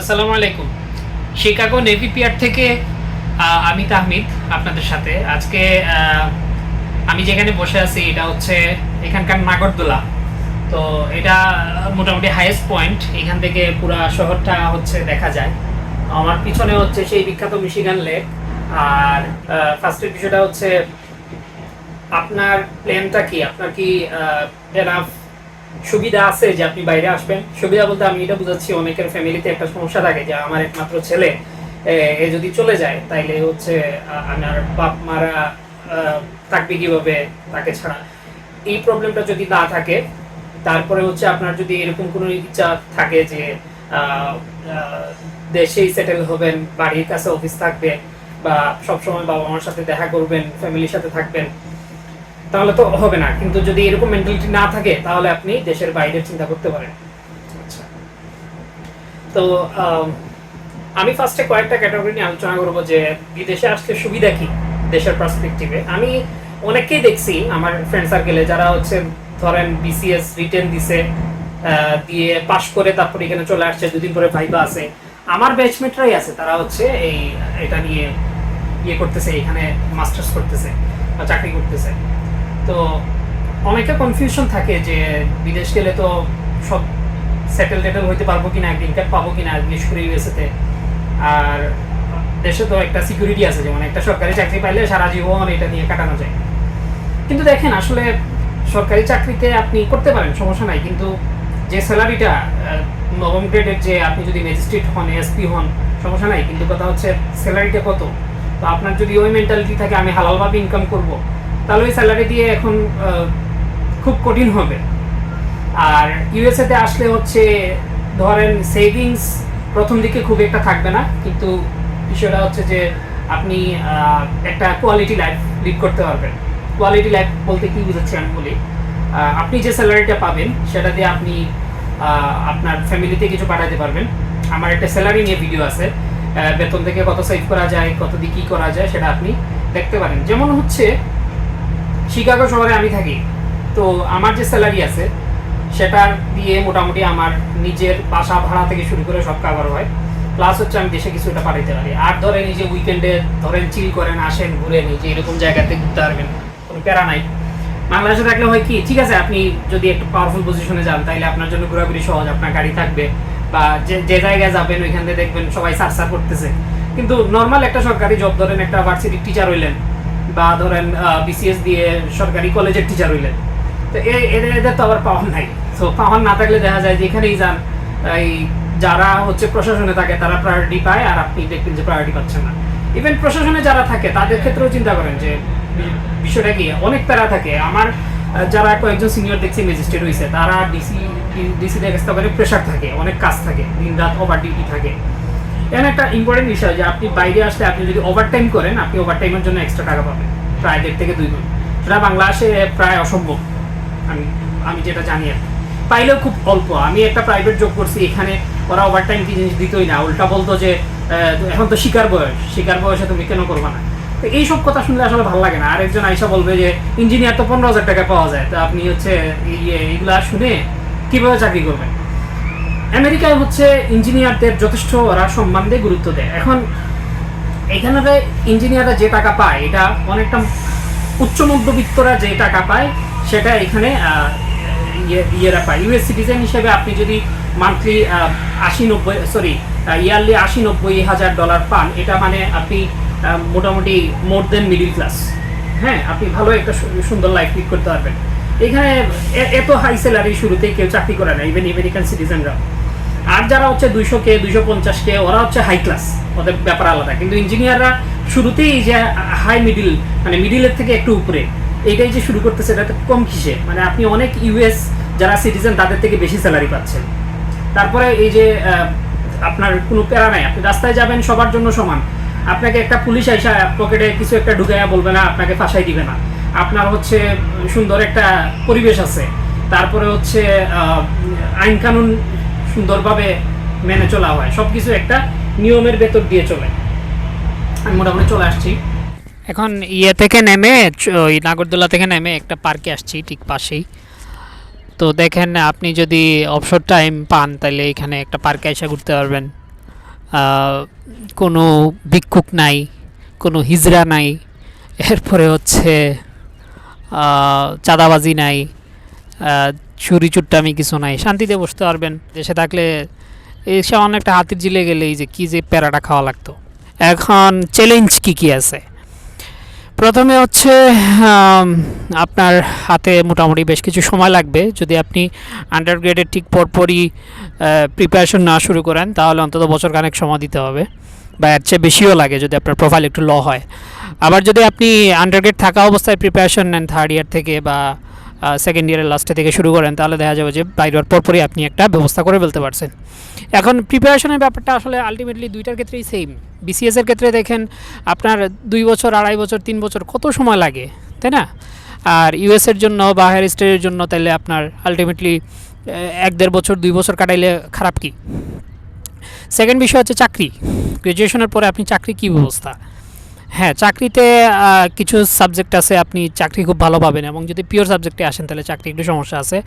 আসসালামু আলাইকুম। Chicago navy peer থেকে আমি তাহমিদ আপনাদের সাথে। আজকে আমি যেখানে বসে আছি, এটা হচ্ছে এখানকার নাগরদোলা। তো এটা মোটামুটি হাইয়েস্ট পয়েন্ট এখান থেকে পুরা শহরটা হচ্ছে দেখা যায়। আমার পিছনে হচ্ছে সেই বিখ্যাত মিশিগান লেক আর ফার্স্টের বিষয়টা হচ্ছে, আপনার প্ল্যানটা কি? আপনার কি এনাফ সুবিধা আছে যে আপনি বাইরে আসবেন। সুবিধা বলতে আমি এটা বুঝাচ্ছি অনেকের ফ্যামিলিতে একটা সমস্যা থাকে যে আমার একমাত্র ছেলে এ, যদি চলে যায় তাইলে হচ্ছে আমার বাপ মারা থাকবে কীভাবে তাকে ছাড়া? এই প্রবলেমটা যদি না থাকে তারপরে হচ্ছে আপনার যদি এরকম কোনো ইচ্ছা থাকে যে দেশেই সেটেল হবেন বাড়ির কাছে অফিস থাকবে বা সবসময় বাবা মার সাথে দেখা করবেন ফ্যামিলির সাথে থাকবেন তাহলে তো হবে না। কিন্তু যদি এরকম মেন্টালিটি না থাকে, তাহলে আপনি দেশের বাইরে চিন্তা করতে পারেন। আচ্ছা। তো আমি ফার্স্টে কয়েকটা ক্যাটাগরি নিয়ে আলোচনা করব যে, বিদেশে আসলে সুবিধা কি দেশের পার্সপেক্টিভে আমি অনেককেই দেখছি, আমার ফ্রেন্ড সার্কেলে যারা হচ্ছে, ধরেন বিসিএস রিটেন দিছে দিয়ে পাশ করে তারপর এখানে চলে আসছে, দুদিন পরে ভাইবা আছে। আমার ব্যাচমেটরাই আছে, তারা হচ্ছে এই, এটা নিয়ে ইয়ে করতেছে, এখানে মাস্টার্স করতেছে বা চাকরি করতেছে। তো অনেকটা কনফিউশন থাকে যে বিদেশ গেলে তো সব সেটেল টেটেল হইতে পারব কিনা গ্রিন কার্ড পাবো কিনা, বিশেষ করে ইউএসএতে আর দেশে তো একটা সিকিউরিটি আছে, যেমন একটা সরকারি চাকরি পাইলে সারা জীবন এটা নিয়ে কাটানো যায়। কিন্তু দেখেন, আসলে সরকারি চাকরিতে আপনি করতে পারেন, সমস্যা নাই। কিন্তু যে স্যালারিটা নবম গ্রেডের যে আপনি যদি ম্যাজিস্ট্রেট হন এসপি হন, সমস্যা নাই। কিন্তু কথা হচ্ছে, স্যালারিটা কত? তো আপনার যদি ওই মেন্টালিটি থাকে, আমি হালালভাবে ইনকাম করব তাহলে ওই স্যালারি দিয়ে এখন খুব কঠিন হবে। আর ইউএসএতে আসলে হচ্ছে, ধরেন সেভিংস প্রথম দিকে খুব একটা থাকবে না, কিন্তু বিষয়টা হচ্ছে যে আপনি একটা কোয়ালিটি লাইফ লিড করতে পারবেন। কোয়ালিটি লাইফ বলতে কি বুঝাচ্ছি আমি বলি? আপনি যে স্যালারিটা পাবেন, সেটা দিয়ে আপনি আপনার ফ্যামিলিতে কিছু পাঠাতে পারবেন। আমার একটা স্যালারি নিয়ে ভিডিও আছে বেতন থেকে কত সেভ করা যায়, কত দিয়ে কী করা যায়, সেটা আপনি দেখতে পারেন। যেমন হচ্ছে শিকাগো শহরে আমি থাকি। তো আমার যে স্যালারি আছে, সেটার দিয়ে মোটামুটি আমার নিজের বাসা ভাড়া থেকে শুরু করে সব কাভার হয়। প্লাস হচ্ছে আমি দেশে কিছু একটা পাঠাইতে পারি। আর ধরেন এই যে উইকেন্ডে ধরেন চিল করেন, আসেন, ঘুরেন, এই যে এরকম জায়গাতে ঘুরতে পারবেন, কোনো প্যারা নাই। বাংলাদেশে থাকলে হয় কি, ঠিক আছে, আপনি যদি একটু পাওয়ারফুল পজিশনে যান তাহলে আপনার জন্য ঘোরাঘুরি সহজ, আপনার গাড়ি থাকবে, বা যে যে জায়গায় যাবেন, ওইখান থেকে দেখবেন সবাই সারসার করতেছে। কিন্তু নর্মাল একটা সরকারি জব ধরেন একটা ভার্সিটির টিচার হইলেন বা ধরেন বিসিএস দিয়ে সরকারি কলেজের টিচার হইলেন। তো এদের এদের তো আবার পাওয়ার নাই। তো পাওয়ার না থাকলে দেখা যায় যেখানেই যান, এই যারা হচ্ছে প্রশাসনে থাকে, তারা প্রায়োরিটি পায় আর আপনি দেখবেন যে প্রায়োরিটি পাচ্ছেন না। ইভেন প্রশাসনে যারা থাকে, তাদের ক্ষেত্রেও চিন্তা করেন যে বিষয়টা কি? অনেক প্যারা থাকে। আমার যারা কয়েকজন সিনিয়র দেখছি ম্যাজিস্ট্রেট হয়েছে তারা ডিসি ডিসি থেকে করে প্রেশার থাকে, অনেক কাজ থাকে দিন রাত ওভার ডিউটি থাকে। এখানে একটা ইম্পর্টেন্ট বিষয় যে আপনি বাইরে আসলে আপনি যদি ওভারটাইম করেন, আপনি ওভারটাইমের জন্য এক্সট্রা টাকা পাবেন, প্রায় দেড় থেকে দুই গুণ। সেটা বাংলাদেশে প্রায় অসম্ভব, আমি আমি যেটা জানি আর পাইলেও খুব অল্প। আমি একটা প্রাইভেট জব করছি, এখানে ওরা ওভারটাইম কি জিনিস দিতই না। উল্টা বলতো যে এখন তো শিকার বয়স, শিকার বয়সে তুমি কেন করবা না? তো এইসব কথা শুনলে আসলে ভালো লাগে না। আরেকজন আইসা বলবে যে, ইঞ্জিনিয়ার তো পনেরো হাজার টাকা পাওয়া যায়। তো আপনি হচ্ছে ইয়ে শুনে কীভাবে চাকরি করবেন? আমেরিকায় হচ্ছে ইঞ্জিনিয়ারদের যথেষ্ট ওরা সম্মান দিয়ে গুরুত্ব দেয়। এখন এখানে ইঞ্জিনিয়াররা যে টাকা পায়, এটা অনেকটা উচ্চ মধ্যবিত্তরা যে টাকা পায়, সেটা এখানে ইয়ে- ইয়েরা পায়। ইউএস সিটিজেন হিসেবে আপনি যদি মান্থলি আশি নব্বই সরি ইয়ারলি আশি নব্বই হাজার ডলার পান, এটা মানে আপনি মোটামুটি মোর দেন মিডিল ক্লাস হ্যাঁ আপনি ভালো একটা সুন্দর লাইফ লিড করতে পারবেন। এখানে এত হাই স্যালারি শুরুতেই কেউ চাকরি করে না ইভেন আমেরিকান সিটিজেনরা আর যারা হচ্ছে দুইশো কে দুইশো পঞ্চাশ কে ওরা হচ্ছে হাই ক্লাস ওদের ব্যাপার আলাদা। কিন্তু ইঞ্জিনিয়াররা শুরুতেই যে হাই মিডিল মানে মিডিলের থেকে একটু উপরে, এইটাই যে শুরু করতেছে, এটা কম কিসে? মানে আপনি অনেক ইউএস যারা সিটিজেন তাদের থেকে বেশি স্যালারি পাচ্ছেন। তারপরে এই যে আপনার কোনো প্যারা নাই, আপনি রাস্তায় যাবেন, সবার জন্য সমান। আপনাকে একটা পুলিশ আইসা পকেটে কিছু একটা ঢুকাইয়া বলবে না, আপনাকে ফাঁসাই দিবে না। আপনার হচ্ছে সুন্দর একটা পরিবেশ আছে। তারপরে হচ্ছে আইন কানুন সুন্দরভাবে মেনে চলা হয়। সব কিছু একটা নিয়মের ভেতর দিয়ে চলে। আমি মোটামুটি চলে আসছি। এখন ইয়ে থেকে নেমে ওই নাগরদোলা থেকে নেমে একটা পার্কে আসছি, ঠিক পাশেই। তো দেখেন, আপনি যদি অবসর টাইম পান, তাহলে এখানে একটা পার্কে এসে ঘুরতে পারবেন। কোনো ভিক্ষুক নাই, কোনো হিজড়া নাই। এরপরে হচ্ছে চাঁদাবাজি নাই ছুরি চুট্টামি কিছু নাই। শান্তিতে বসতে পারবেন, দেশে থাকলে এই সামান্য একটা হাতির জিলে গেলেই যে কী যে প্যারাটা খাওয়া লাগতো। এখন চ্যালেঞ্জ কি কি আছে? প্রথমে হচ্ছে আপনার হাতে মোটামুটি বেশ কিছু সময় লাগবে। যদি আপনি আন্ডার গ্রেডের ঠিক পরপরই প্রিপারেশন না শুরু করেন, তাহলে অন্তত বছর খানেক সময় দিতে হবে। বা এর চেয়ে বেশিও লাগে যদি আপনার প্রোফাইল একটু ল হয়। আবার যদি আপনি আন্ডারগ্রেড থাকা অবস্থায় প্রিপারেশন নেন থার্ড ইয়ার থেকে বা সেকেন্ড ইয়ারের লাস্টে থেকে শুরু করেন, তাহলে দেখা যাবে যে বাইরের পরপরই আপনি একটা ব্যবস্থা করে ফেলতে পারছেন। এখন প্রিপারেশনের ব্যাপারটা আসলে আলটিমেটলি দুইটার ক্ষেত্রেই সেম বিসিএসের ক্ষেত্রে দেখেন আপনার দুই বছর, আড়াই বছর, তিন বছর কত সময় লাগে, তাই না? আর ইউএসের জন্য বা হায়ার স্টাডির জন্য তাহলে আপনার আলটিমেটলি এক দেড় বছর, দুই বছর কাটাইলে খারাপ কি? সেকেন্ড বিষয় হচ্ছে চাকরি। গ্র্যাজুয়েশনের পরে আপনি চাকরি কী ব্যবস্থা? হ্যাঁ চাকরিতে কিছু সাবজেক্ট আছে আপনি চাকরি খুব ভালো পাবেন এবং যদি পিওর সাবজেক্টে আসেন তাহলে চাকরি একটু সমস্যা আছে।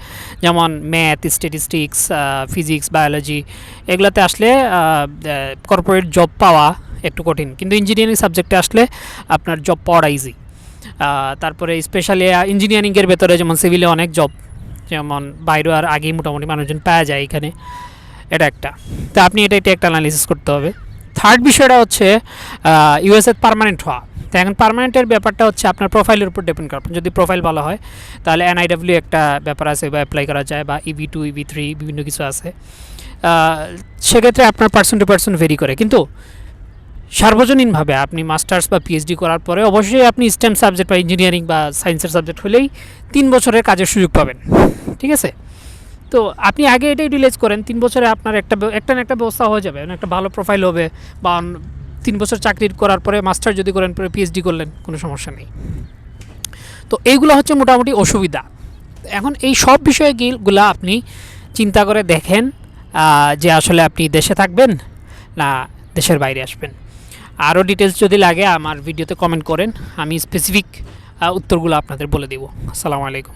যেমন ম্যাথ স্ট্যাটিস্টিক্স ফিজিক্স বায়োলজি এগুলোতে আসলে কর্পোরেট জব পাওয়া একটু কঠিন। কিন্তু ইঞ্জিনিয়ারিং সাবজেক্টে আসলে আপনার জব পাওয়াটা ইজি তারপরে স্পেশালি ইঞ্জিনিয়ারিংয়ের ভেতরে যেমন সিভিলে অনেক জব যেমন বাইরে আর আগেই মোটামুটি মানুষজন পাওয়া যায় এখানে। এটা একটা। তো আপনি এটা এটা একটা অ্যানালিসিস করতে হবে। থার্ড বিষয়টা হচ্ছে ইউএসএ পারমানেন্ট হওয়া। তো এখন পারমানেন্টের ব্যাপারটা হচ্ছে আপনার প্রোফাইলের উপর ডিপেন্ড করে। আপনার যদি প্রোফাইল ভালো হয়, তাহলে এনআইডাব্লিউ একটা ব্যাপার আছে বা অ্যাপ্লাই করা যায় বা ইভি টু ইভি থ্রি বিভিন্ন কিছু আছে। সেক্ষেত্রে আপনার পার্সন টু পার্সন ভেরি করে। কিন্তু সার্বজনীনভাবে আপনি মাস্টার্স বা পিএইচডি করার পরে অবশ্যই আপনি স্টেম সাবজেক্ট বা ইঞ্জিনিয়ারিং বা সায়েন্সের সাবজেক্ট হলেই তিন বছরের কাজের সুযোগ পাবেন। ঠিক আছে? তো আপনি আগে এটা ইউটিলাইজ করেন, তিন বছরে আপনার একটা একটা না একটা ব্যবস্থা হয়ে যাবে, একটা ভালো প্রোফাইল হবে, বা তিন বছর চাকরি করার পরে মাস্টার যদি করেন, পরে পিএইচডি করলেন, কোনো সমস্যা নেই। তো এইগুলো হচ্ছে মোটামুটি অসুবিধা। এখন এই সব বিষয়গুলো আপনি চিন্তা করে দেখেন যে আসলে আপনি দেশে থাকবেন না দেশের বাইরে আসবেন। আরও ডিটেলস যদি লাগে, আমার ভিডিওতে কমেন্ট করেন, আমি স্পেসিফিক উত্তরগুলো আপনাদের বলে দেবো। আসসালামু আলাইকুম।